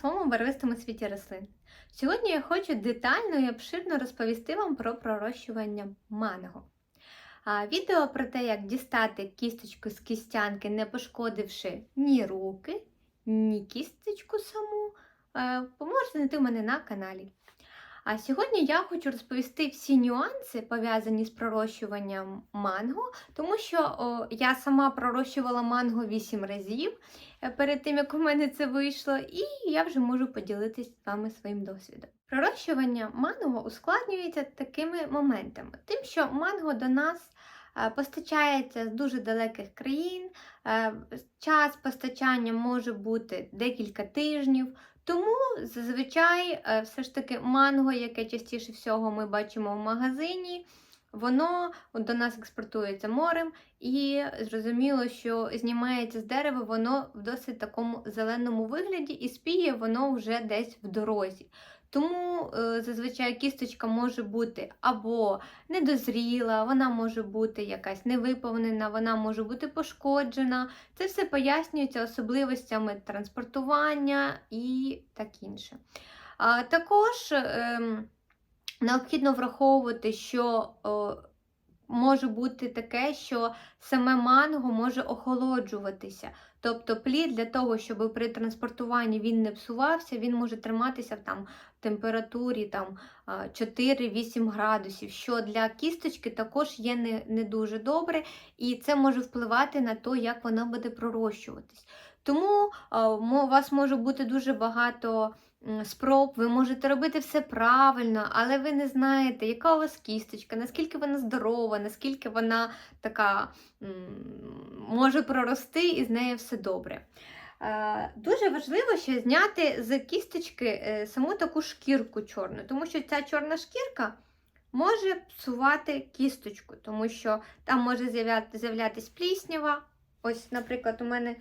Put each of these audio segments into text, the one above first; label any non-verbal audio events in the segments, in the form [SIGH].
своєму барвистому світі рослин. Сьогодні я хочу детально і обширно розповісти вам про пророщування манго. Відео про те, як дістати кісточку з кістянки, не пошкодивши ні руки, ні кісточку саму, е, ви можете знайти в мене на каналі. А сьогодні я хочу розповісти всі нюанси, пов'язані з пророщуванням манго, тому що о, я сама пророщувала манго 8 разів е, перед тим, як у мене це вийшло, і я вже можу поділитися з вами своїм досвідом. Пророщування манго ускладнюється такими моментами, тим, що манго до нас е, постачається з дуже далеких країн, е, час постачання може бути декілька тижнів. Тому зазвичай е, все ж таки манго, яке частіше всього ми бачимо в магазині, воно до нас експортується морем, і зрозуміло, що знімається з дерева воно в досить такому зеленому вигляді, і спіє воно вже десь в дорозі. Тому е, зазвичай кісточка може бути або недозріла, вона може бути якась невиповнена, вона може бути пошкоджена. Це все пояснюється особливостями транспортування і так інше. А, також ем, необхідно враховувати, що о, може бути таке, що саме манго може охолоджуватися. Тобто плід для того, щоб при транспортуванні він не псувався, він може триматися в там, температурі там, 4-8 градусів, що для кісточки також є не, не дуже добре, і це може впливати на те, як вона буде пророщуватись. Тому у вас може бути дуже багато спроб, ви можете робити все правильно, але ви не знаєте, яка у вас кісточка, наскільки вона здорова, наскільки вона така може прорости і з нею все добре. Дуже важливо ще зняти з кісточки е, саму таку шкірку чорну, тому що ця чорна шкірка може псувати кісточку, тому що там може з'являтися пліснява. Ось, наприклад, у мене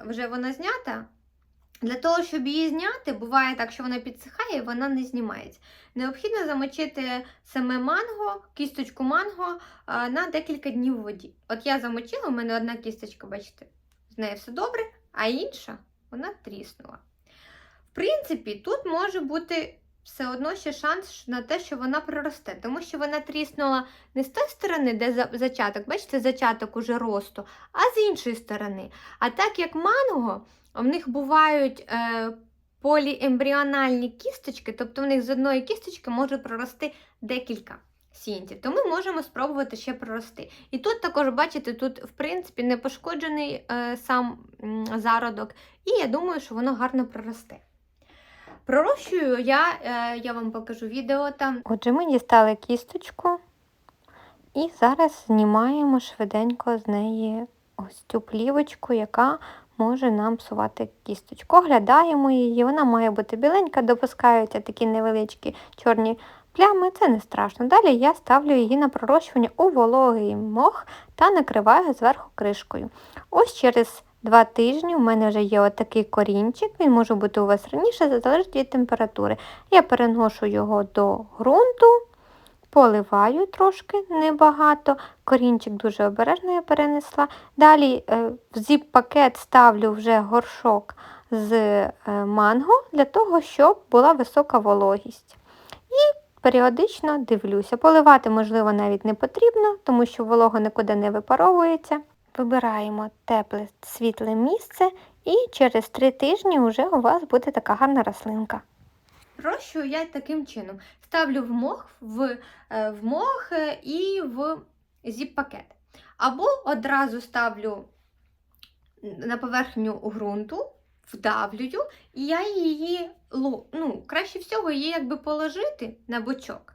вже вона знята. Для того, щоб її зняти, буває так, що вона підсихає і вона не знімається. Необхідно замочити саме манго, кісточку манго на декілька днів у воді. От я замочила, у мене одна кісточка, бачите, з нею все добре, а інша вона тріснула. В принципі, тут може бути все одно ще шанс на те, що вона проросте, тому що вона тріснула не з тої сторони, де зачаток, бачите, зачаток уже росту, а з іншої сторони. А так як манго, в них бувають е, поліембріональні кісточки, тобто в них з одної кісточки може прорости декілька сінтів. То ми можемо спробувати ще прорости. І тут також, бачите, тут, в принципі, не пошкоджений е, сам зародок, і я думаю, що воно гарно проросте. Пророщую я, е, я вам покажу відео там. Отже, ми дістали кісточку і зараз знімаємо швиденько з неї ось цю плівочку, яка може нам псувати кісточку. Оглядаємо її, вона має бути біленька, допускаються такі невеличкі чорні плями, це не страшно. Далі я ставлю її на пророщування у вологий мох та накриваю зверху кришкою. Ось через два тижні у мене вже є отакий корінчик, він може бути у вас раніше, залежить від температури. Я переношу його до ґрунту. Поливаю трошки небагато, корінчик дуже обережно я перенесла. Далі е, в зіп-пакет ставлю вже горшок з е, манго для того, щоб була висока вологість. І періодично дивлюся. Поливати, можливо, навіть не потрібно, тому що волога нікуди не випаровується. Вибираємо тепле світле місце, і через три тижні вже у вас буде така гарна рослинка. Прощую я таким чином. Ставлю в мох, в, е, в е, і в зіп-пакет. Або одразу ставлю на поверхню ґрунту, вдавлюю, і я її ну, краще всього її якби положити на бочок.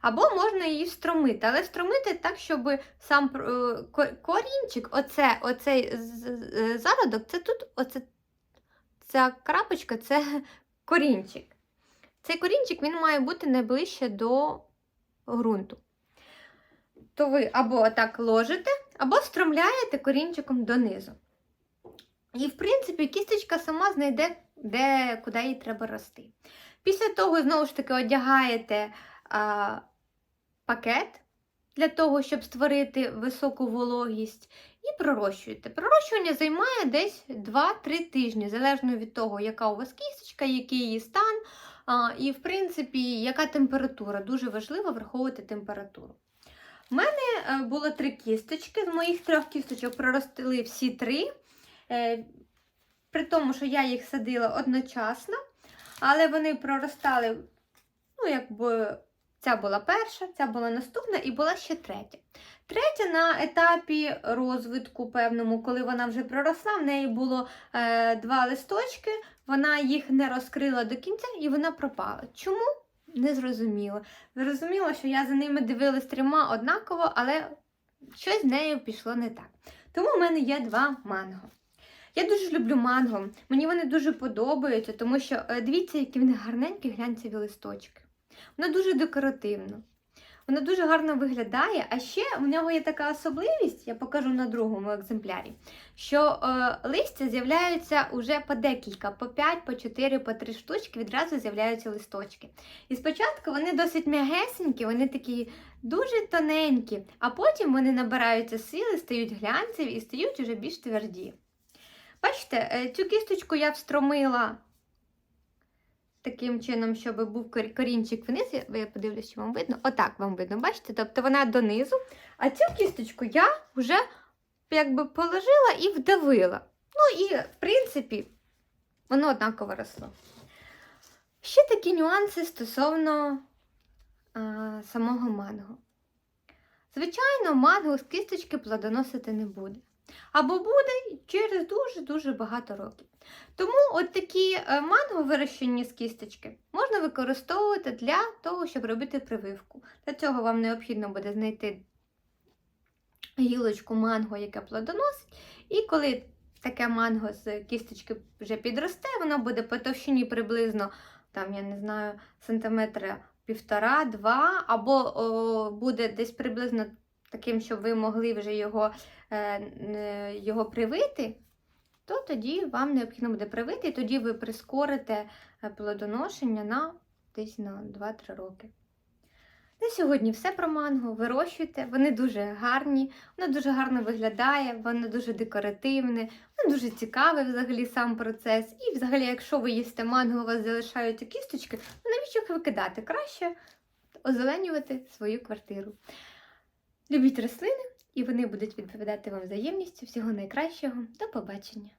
Або можна її встромити, але встромити так, щоб сам е, корінчик, оце, оцей зародок, це тут оце, ця крапочка це [LAUGHS] корінчик. Цей корінчик він має бути найближче до ґрунту. То ви або так ложите, або стромляєте корінчиком донизу. І, в принципі, кісточка сама знайде, де, куди їй треба рости. Після того, знову ж таки, одягаєте а, пакет, для того, щоб створити високу вологість, і пророщуєте. Пророщування займає десь 2-3 тижні, залежно від того, яка у вас кісточка, який її стан, а, і, в принципі, яка температура. Дуже важливо враховувати температуру. У мене е, було три кісточки. З моїх трьох кісточок проростили всі три. Е, При тому, що я їх садила одночасно, але вони проростали, ну, якби ця була перша, ця була наступна і була ще третя. Третя на етапі розвитку певному, коли вона вже проросла, в неї було е, два листочки, вона їх не розкрила до кінця і вона пропала. Чому? Не зрозуміло. Зрозуміло, що я за ними дивилась трьома однаково, але щось з нею пішло не так. Тому в мене є два манго. Я дуже люблю манго. Мені вони дуже подобаються, тому що е, дивіться, які вони гарненькі глянцеві листочки. Воно дуже декоративно. Воно дуже гарно виглядає, а ще в нього є така особливість, я покажу на другому екземплярі, що е, листя з'являються уже по декілька, по 5, по 4, по 3 штучки, відразу з'являються листочки. І спочатку вони досить м'ягесенькі, вони такі дуже тоненькі, а потім вони набираються сили, стають глянцеві і стають уже більш тверді. Бачите, е, цю кісточку я встромила таким чином, щоб був корінчик вниз. Я- подивлюсь, чи вам видно. Отак вам видно, бачите? Тобто вона донизу. А цю кісточку я вже якби положила і вдавила. Ну і, в принципі, воно однаково росло. Ще такі нюанси стосовно а, самого манго. Звичайно, манго з кісточки плодоносити не буде. Або буде через дуже-дуже багато років. Тому от такі е, манго, вирощені з кісточки, можна використовувати для того, щоб робити прививку. Для цього вам необхідно буде знайти гілочку манго, яке плодоносить. І коли таке манго з кісточки вже підросте, воно буде по товщині приблизно, там, я не знаю, сантиметра півтора-два, або о, буде десь приблизно таким, щоб ви могли вже його, е, його привити, то тоді вам необхідно буде привити, і тоді ви прискорите е, плодоношення на десь на 2-3 роки. На сьогодні все про манго. Вирощуйте, вони дуже гарні, воно дуже гарно виглядає, воно дуже декоративне, воно дуже цікавий взагалі сам процес. І взагалі, якщо ви їсте манго, у вас залишаються кісточки, то навіщо їх викидати? Краще озеленювати свою квартиру. Любіть рослини, і вони будуть відповідати вам взаємністю. Всього найкращого. До побачення!